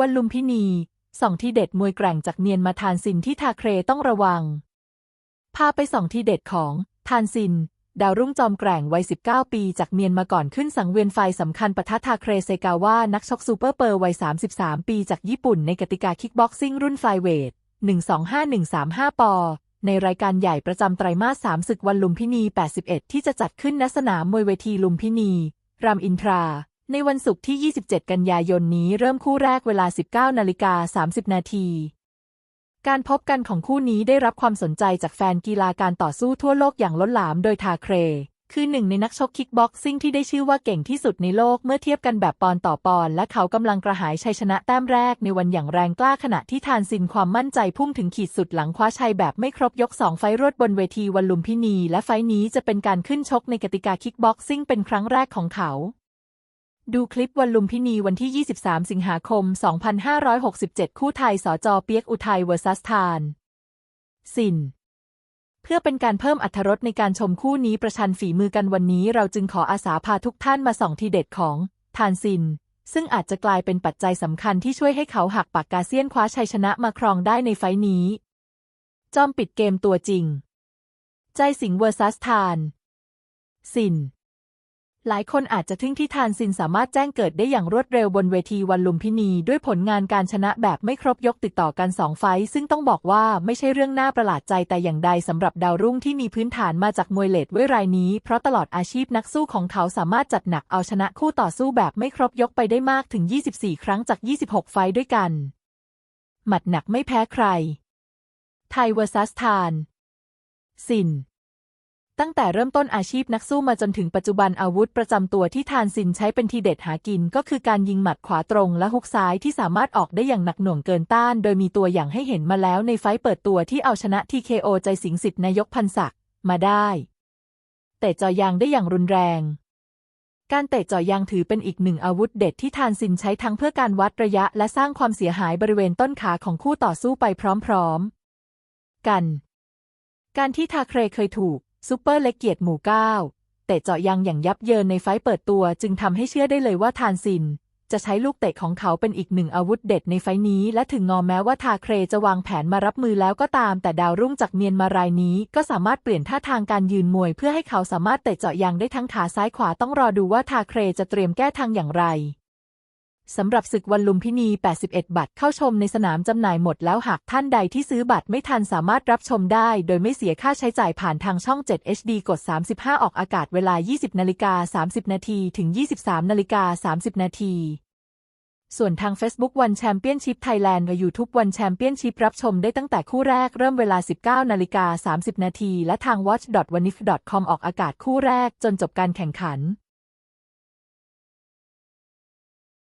วันลุมพินีส่องที่เด็ดมวยแกร่งจากเนียนมาทานซินที่ทาเครต้องระวัง พาไปส่องที่เด็ดของทานซิน ดาวรุ่งจอมแกร่งวัย 19 ปีจากเมียนมาก่อนขึ้นสังเวียนไฟสำคัญปะทะทาเครเซกาว่านักชกซูเปอร์เปอร์วัย 33 ปีจากญี่ปุ่นในกติกาคิกบ็อกซิ่งรุ่นไฟเวท 125135 ปอ ในรายการใหญ่ประจำไตรมาส 3 ศึกวันลุมพินี 81 ที่จะจัดขึ้นณสนามมวยเวทีลุมพินี รามอินทรา ในวันศุกร์ที่ 27 กันยายนนี้เริ่มคู่แรกเวลา 19 นาฬิกา 30 นาที การพบกันของคู่นี้ได้รับความสนใจจากแฟนกีฬาการต่อสู้ทั่วโลกอย่างล้นหลามโดยทาเคร คือหนึ่งในนักชกคิกบ็อกซิ่งที่ได้ชื่อว่าเก่งที่สุดในโลกเมื่อเทียบกันแบบปอนต่อปอน และเขากำลังกระหายชัยชนะแต้มแรกในวันอย่างแรงกล้าขณะที่ทานซินความมั่นใจพุ่งถึงขีดสุดหลังคว้าชัยแบบไม่ครบยกสองไฟรวดบนเวทีวันลุมพินี และไฟนี้จะเป็นการขึ้นชกในกติกาคิกบ็อกซิ่งเป็นครั้งแรกของเขา ดูคลิปวันลุมพินีวันที่ 23 สิงหาคม 2567 คู่ไทยสจเปียกอุทัยเวอร์ซัสทาน สิน เพื่อเป็นการเพิ่มอรรถรสในการชมคู่นี้ประชันฝีมือกันวันนี้เราจึงขออาสาพาทุกท่านมาส่องทีเด็ดของ ทานซิน ซึ่งอาจจะกลายเป็นปัจจัยสำคัญที่ช่วยให้เขาหักปากกาเซียนคว้าชัยชนะมาครองได้ในไฟต์นี้ จอมปิดเกมตัวจริง ใจสิงเวอร์ซัสทาน สิน หลายคนอาจจะทึ่งที่ทานซินสามารถแจ้งเกิดได้อย่างรวดเร็วบนเวทีวันลุมพินี ด้วยผลงานการชนะแบบไม่ครบยกติดต่อกันสองไฟต์ซึ่งต้องบอกว่าไม่ใช่เรื่องน่าประหลาดใจแต่อย่างใดสำหรับดาวรุ่งที่มีพื้นฐานมาจากมวยเลดเว้รายนี้ เพราะตลอดอาชีพนักสู้ของเขาสามารถจัดหนักเอาชนะคู่ต่อสู้แบบไม่ครบยกไปได้มากถึง 24 ครั้งจาก 26 ไฟต์ด้วยกัน หมัดหนักไม่แพ้ใคร ไทยเวอร์ซัสทาน สิน ตั้งแต่เริ่มต้นอาชีพนักสู้มาจนถึงปัจจุบันอาวุธประจำตัวที่ทานซินใช้เป็นทีเด็ดหากิน ก็คือการยิงหมัดขวาตรงและฮุกซ้ายที่สามารถออกได้อย่างหนักหน่วงเกินต้าน โดยมีตัวอย่างให้เห็นมาแล้วในไฟเปิดตัวที่เอาชนะ TKO ใจสิงสิทธิ์นายกพันศักดิ์มาได้เตะจ่อยางได้อย่างรุนแรง การเตะจ่อยางถือเป็นอีกหนึ่งอาวุธเด็ดที่ทานซินใช้ทั้งเพื่อการวัดระยะและสร้างความเสียหายบริเวณต้นขาของคู่ต่อสู้ไปพร้อม ๆ กัน การที่ทาเครเคยถูก ซูเปอร์เล็กเกียรติหมู่เก้าเตะเจาะยังอย่างยับเยินในไฟต์เปิดตัว จึงทำให้เชื่อได้เลยว่าทานซิน จะใช้ลูกเตะของเขาเป็นอีกหนึ่งอาวุธเด็ดในไฟต์นี้ และถึงงอแม้ว่าทาเครจะวางแผนมารับมือแล้วก็ตาม แต่ดาวรุ่งจากเมียนมารายนี้ ก็สามารถเปลี่ยนท่าทางการยืนมวย เพื่อให้เขาสามารถเตะเจาะยางได้ทั้งขาซ้ายขวาต้องรอดูว่าทาเครจะเตรียมแก้ทางอย่างไร สำหรับศึกวันลุมพินี 81 บัตรเข้าชมในสนามจำหน่ายหมดแล้วหากท่านใดที่ซื้อบัตรไม่ทันสามารถรับชมได้ โดยไม่เสียค่าใช้จ่ายผ่านทางช่อง 7 HD กด 35 ออกอากาศเวลา 20นาฬิกา30 นาทีถึง 23นาฬิกา30 นาทีส่วนทาง Facebook One Championship Thailand และ YouTube One Championship รับชมได้ตั้งแต่คู่แรกเริ่มเวลา 19 นาฬิกา 30 นาที และทาง watch.wanif.com ออกอากาศคู่แรกจนจบการแข่งขัน